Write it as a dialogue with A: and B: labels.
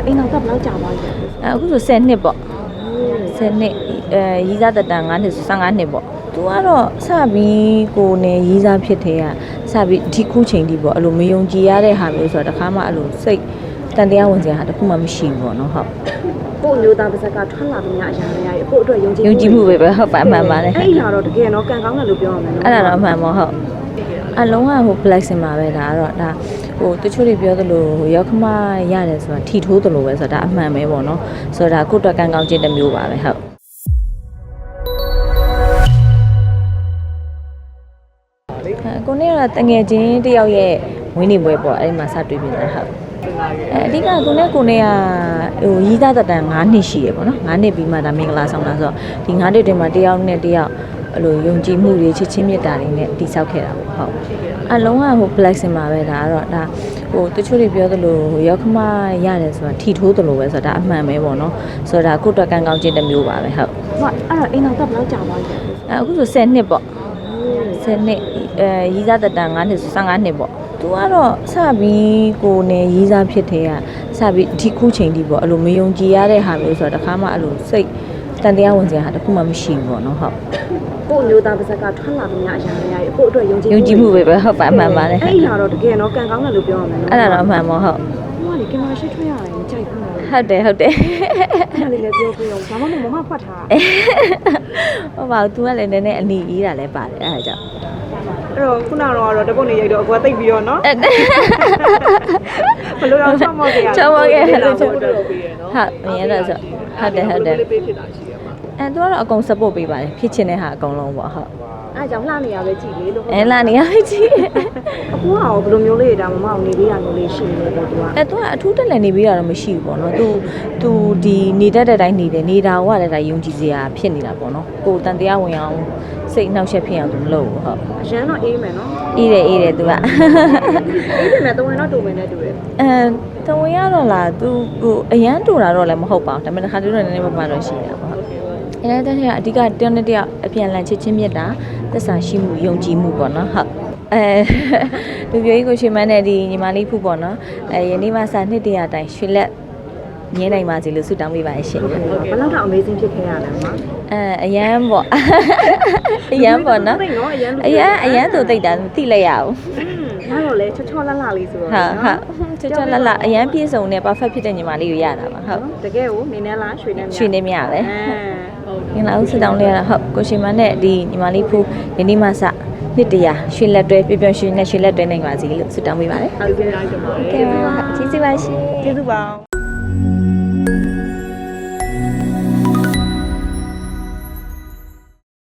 A: တော့အိမ်တော်ကဘယ်လောက်ကြာသွားပြီလဲ
B: အဲအခုဆို10နှစ်ပေါ့10နှစ်အဲရီးစားတက်တန်9နှစ်ဆို15နှစ်ပေါ့သူကတော့စပြီးကိုနဲ့ရီးစားဖြစ်တဲ့ကစပြီးဒီခုချိန်ဒီပေါ့အဲ့လိုမယုံကြည်ရတဲ့ဟာမျိုးဆိုတော့တခါမှအဲ့လိုစိတ်တန်တရားဝင်စရာဟာတစ်ခုမှမရှိဘူးပေါ့နော်ဟုတ်
A: ကို့မျိုးသားပါဇက်ကထွက်လာသမျှအရာတွေရကို့အတွက်ယုံကြည်
B: ယုံကြည်မှုပဲပဲဟုတ်ပါအမှန်ပါလေ
A: အဲ့ဒီလာတော့တကယ်တော့ကံကောင်းတယ်လို့ပြောရမယ်နော်
B: အဲ့ဒါတော့အမှန်ပေါ့ဟုတ် အလုံးကဟို flexing ပါပဲဒါကတော့ဒါဟိုတချို့တွေပြောသလိုဟိုရောက်ခမရတယ်ဆိုတာထီထိုးသလိုပဲဆိုတာဒါအမှန်ပဲပေါ့နော်ဆိုတော့ဒါကိုယ့်အတွက်ကံကောင်းခြင်းတစ်မျိုးပါပဲဟုတ်အဲကိုနေ့ကတော့တငယ်ချင်းတယောက်ရဲ့ဝင်းနေပွဲပေါ့အဲ့ဒီမှာစတွေ့ပြန်တာဟုတ်အဲအဓိကကိုနဲ့ကိုနဲ့ကဟိုရီးသားတက်တန်9နှစ်ရှိရပေါ့နော်9နှစ်ပြီးမှဒါမင်္ဂလာဆောင်တာဆိုတော့ဒီ9နှစ်တည်းမှာတယောက်နဲ့တယောက် အဲ့လိုယုံကြည်မှုတွေချစ်ချင်းမြတ်တာတွေနဲ့တိဆောက်ခဲ့တာပေါ့ဟုတ်အလုံးကဟို flexing ပါပဲဒါကတော့ဒါဟိုတချို့တွေပြောသလိုဟိုရောက်ခမရတယ်ဆိုတာထီထိုးသလိုပဲဆိုတာဒါအမှန်ပဲပေါ့နော်ဆိုတော့ဒါကိုယ့်အတွက်ကံကောင်းခြင်းတစ်မျိုးပါပဲဟုတ်
A: ဟုတ်အဲ့တော့အိမ်တော်ကဘယ်လောက်ကြာသွားပြီလဲ
B: အဲအခုဆို10နှစ်ပေါ့10နှစ်အဲရီးစားတက်တန်9နှစ်ဆို15နှစ်ပေါ့သူကတော့စပြီးကိုနဲ့ရီးစားဖြစ်တဲ့ကစပြီးဒီခုချိန်ဒီပေါ့အဲ့လိုမယုံကြည်ရတဲ့ဟာမျိုးဆိုတော့တခါမှအဲ့လိုစိတ် တန်တရားဝင်စရာဟာတစ်ခုမှမရှိဘူးပေါ့နော်ဟုတ်
A: ကို့မျိုးသားပါဇက်ကထွက်လာသမျှအရာတွေရကို့အတွက်ယုံကြည်
B: ယုံကြည်မှုပဲပဲဟုတ်ပါအမှန်ပါလေ
A: အဲ့ဒီလာတော့တကယ်တော့ကံကောင်းတယ်လို့ပြောရမယ်နော်
B: အဲ့ဒါတော့အမှန်ပေါ့ဟုတ်
A: ဟိုကလေကင်မရာရှိထွက်ရတယ်မကြိုက်ဘူးနော်
B: ဟုတ်တယ်ဟုတ်တယ်
A: အဲ့ဒါလေးလည်းပြောပြအောင်ဘာမှမမမဖွက်ထား
B: ဟုတ်ပါဘူး तू ကလည်းနည်းနည်းအနီအေးတာလည်းပါတယ်အဲ့ဒါကြောင့်
A: အဲ့တော့ခုနကတော့တပုတ်နေရိုက်တော့အကွာတိတ်ပြီးတော့နော်
B: အဲ့
A: ဘလို့ တော့ချောင်းမောက်ကြရ
B: ချောင်းမောက်ခဲ့လို့ချောင်း
A: ဟုတ်တော့ပြီးရနော်
B: ဟုတ်မြင်ရတော့ဆိုဟုတ်တယ်ဟုတ်တယ်
A: လေးပေးဖြစ်တာရှိရမှာ
B: အဲ तू ကတော့အကုန် support ပေးပါတယ်ဖြစ်ချင်တဲ့ဟာအကုန်လုံးပေါ့ဟုတ်
A: အဲ့ကြောင့်လှနေရပဲကြည်လေလို့
B: အဲလာနေရကြည့်
A: အကူကရောဘယ်လိုမျိုးလေးဒါမမအောင်နေလေးရမျိုးလေးရှိနေတယ်သူက
B: အဲသူကအထူးတက်လည်းနေပြီးတာတော့မရှိဘူးပေါ့နော်သူသူဒီနေတတ်တဲ့တိုင်းနေတယ်နေတာကလည်းဒါယုံကြည်စရာဖြစ်နေတာပေါ့နော်ကိုယ်တန်တရားဝင်အောင်စိတ်နှောက်ယှက်ဖြစ်အောင်သူမလုပ်ဘူးဟုတ်
A: အရန်တော့အေးမယ်နော်
B: အေးတယ်အေးတယ်သူက
A: အေးတယ်နဲ့တဝင်တော့တူမယ်နဲ့တူတယ်
B: အဲတဝင်ရတော့လားသူဟိုအရန်တူတာတော့လည်းမဟုတ်ပါဘူးဒါပေမဲ့တစ်ခါတည်းတော့နည်းနည်းပါးပါးတော့ရှိတာပေါ့ဟုတ် အဲဒါတည်းကအဓိကတယောက်နဲ့တယောက်အပြန်အလှန်ချစ်ချင်းမြတ်တာသက်စာရှိမှုယုံကြည်မှုပေါ့နော်ဟုတ်အဲလူပြိုကြီးကိုရှင်မန်းနဲ့ဒီညီမလေးဖူပေါ့နော်အဲယနေ့မှစနှစ်တရာတိုင်ရွှေလက်မြင်းနိုင်ပါစေလို့ဆုတောင်းပေးပါရှင်
A: ဘယ်လောက်တော့ amazing ဖြစ်ခဲ့ရလဲမ
B: အဲအရန်ပေါ့အရန်ပေါ့နော်
A: သိနော်အရန်
B: အရန်အရန်သူတိတ်တာမသိလိုက်ရဘူး
A: ငါတော့လေချောချောလတ်လလေးဆိုတော့
B: ဟာဟာချွတ်ချွတ်လတ်လတ်အရန်ပြည့်စုံတဲ့ perfect ဖြစ်တဲ့ညီမလေးကိုရတာပါဟုတ်
A: တကယ်ကိုနေနေလားရွှေနေမြ
B: ရွှေနေမြပဲ
A: အဲ
B: ငင်လာဦးစတောင်းလေးရတာဟုတ်ကိုရှင်မနဲ့ဒီညီမလေးဖူးယနေ့မှစနှစ်တရာရွှေလက်တွဲပြပြရွှေနဲ့ရွှေလက်တွဲနိုင်ပါစေလို့ဆုတောင်းပေးပါတယ်
A: ဟုတ်ကဲ့ပါရှင်ပါ
B: ကဲပါကျေးဇူးပါရှင်
A: ကျေးဇူးပါ